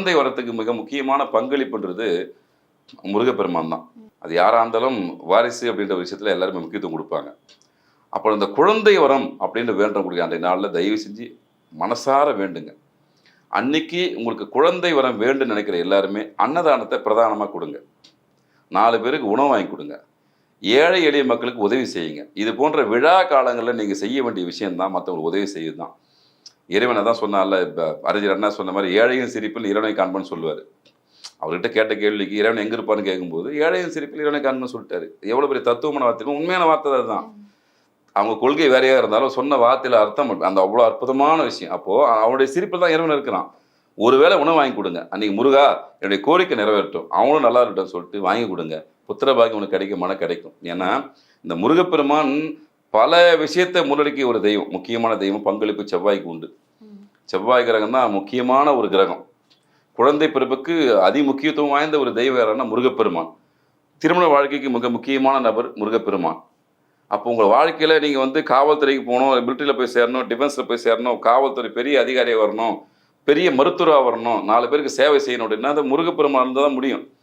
குழந்தை வரத்துக்கு மிக முக்கியமான பங்களிப்புன்றது முருகப்பெருமான் தான். அது யாராக இருந்தாலும் வாரிசு அப்படின்ற விஷயத்தில் எல்லாருமே முக்கியத்துவம் கொடுப்பாங்க. அப்போ இந்த குழந்தை வரம் அப்படின்னு வேண்டக்கூடிய அந்த நாளில் தயவு செஞ்சு மனசார வேண்டுங்க. அன்னைக்கு உங்களுக்கு குழந்தை வரம் வேண்டும் நினைக்கிற எல்லாருமே அன்னதானத்தை பிரதானமாக கொடுங்க. நாலு பேருக்கு உணவு வாங்கி கொடுங்க. ஏழை எளிய மக்களுக்கு உதவி செய்யுங்க. இது போன்ற விழா காலங்களில் நீங்கள் செய்ய வேண்டிய விஷயம்தான் மற்றவங்களுக்கு உதவி செய்யுது தான் இறைவனை தான் சொன்னால இப்போ அறிஞர் அண்ணா சொன்ன மாதிரி ஏழையின் சிரிப்பில் இறைவனை காண்பன்னு சொல்லுவார். அவர்கிட்ட கேட்ட கேள்விக்கு இறைவன் எங்கே இருப்பான்னு கேட்கும்போது ஏழையின் சிரிப்பில் இறைவனை காண்பன்னு சொல்லிட்டாரு. எவ்வளோ பெரிய தத்துவமான வார்த்தை உண்மையான வார்த்தை அதுதான். அவங்க கொள்கை வேறையாக இருந்தாலும் சொன்ன வார்த்தையில் அர்த்தம் அந்த அவ்வளோ அற்புதமான விஷயம். அப்போது அவனுடைய சிரிப்பில் தான் இறைவன் இருக்கிறான். ஒருவேளை உணவு வாங்கி கொடுங்க. அன்றைக்கி முருகா என்னுடைய கோரிக்கை நிறைவேறட்டும். அவனும் நல்லா இருக்கட்டும் சொல்லிட்டு வாங்கி கொடுங்க. புத்திர பாக்கியம் உனக்கு கிடைக்கும் மன கிடைக்கும். ஏன்னா இந்த முருகப்பெருமான் பல விஷயத்தை முன்னெடுக்கிய ஒரு தெய்வம் முக்கியமான தெய்வம் பங்களிப்பு செவ்வாய்க்கு உண்டு. செவ்வாய் கிரகம் தான் முக்கியமான ஒரு கிரகம். குழந்தை பிறப்புக்கு அதி முக்கியத்துவம் வாய்ந்த ஒரு தெய்வம் யாருன்னா முருகப்பெருமான். திருமண வாழ்க்கைக்கு மிக முக்கியமான நபர் முருகப்பெருமான். அப்போ உங்கள் வாழ்க்கையில் நீங்கள் வந்து காவல்துறைக்கு போகணும் மிலிட்டரியில் போய் சேரணும் டிஃபென்ஸில் போய் சேரணும் காவல்துறை பெரிய அதிகாரியாக வரணும் பெரிய மருத்துவராக வரணும் நாலு பேருக்கு சேவை செய்யணும் அப்படின்னா அது முருகப்பெருமான் இருந்தால் தான் முடியும்.